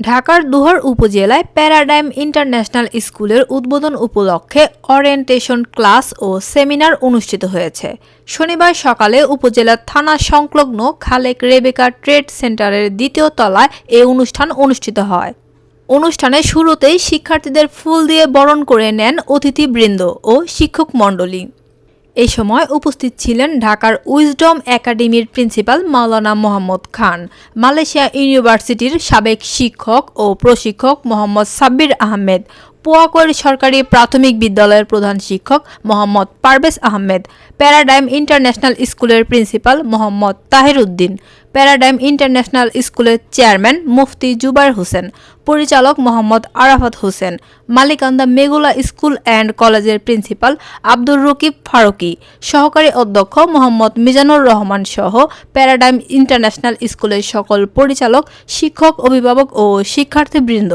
ঢাকার দুহার উপজেলায় paradigm international স্কুলের উদ্বোধন উপলক্ষে অরিয়েন্টেশন ক্লাস ও সেমিনার অনুষ্ঠিত হয়েছে। শনিবার সকালে উপজেলার থানা সংলগ্ন খালেক রেবেকা ট্রেড সেন্টারের দ্বিতীয় তলায় এ অনুষ্ঠান অনুষ্ঠিত হয়। অনুষ্ঠানে শুরুতেই শিক্ষার্থীদের ফুল দিয়ে বরণ করে নেন অতিথিবৃন্দ ও শিক্ষক মণ্ডলী। এই সময় উপস্থিত ছিলেন ঢাকার উইজডম একাডেমির প্রিন্সিপাল মাওলানা মোহাম্মদ খান, মালয়েশিয়া ইউনিভার্সিটির সাবেক শিক্ষক ও প্রশিক্ষক মোহাম্মদ সাব্বির আহমেদ, পোয়াকোয়ের সরকারি প্রাথমিক বিদ্যালয়ের প্রধান শিক্ষক মোহাম্মদ পারভেজ আহমেদ, প্যারাডাইম ইন্টারন্যাশনাল স্কুলের principal Mohammad Taher Uddin paradigm international স্কুলের চেয়ারম্যান মুফতি জুবার হোসেন, পরিচালক মোহাম্মদ আরাফাত হোসেন মালিকান্দা মেগুলা স্কুল অ্যান্ড কলেজের প্রিন্সিপাল আব্দুর রকিব ফারুকি, সহকারী অধ্যক্ষ মোহাম্মদ মিজানুর রহমান সহ প্যারাডাইম ইন্টারন্যাশনাল স্কুলের সকল পরিচালক, শিক্ষক, অভিভাবক ও শিক্ষার্থীবৃন্দ।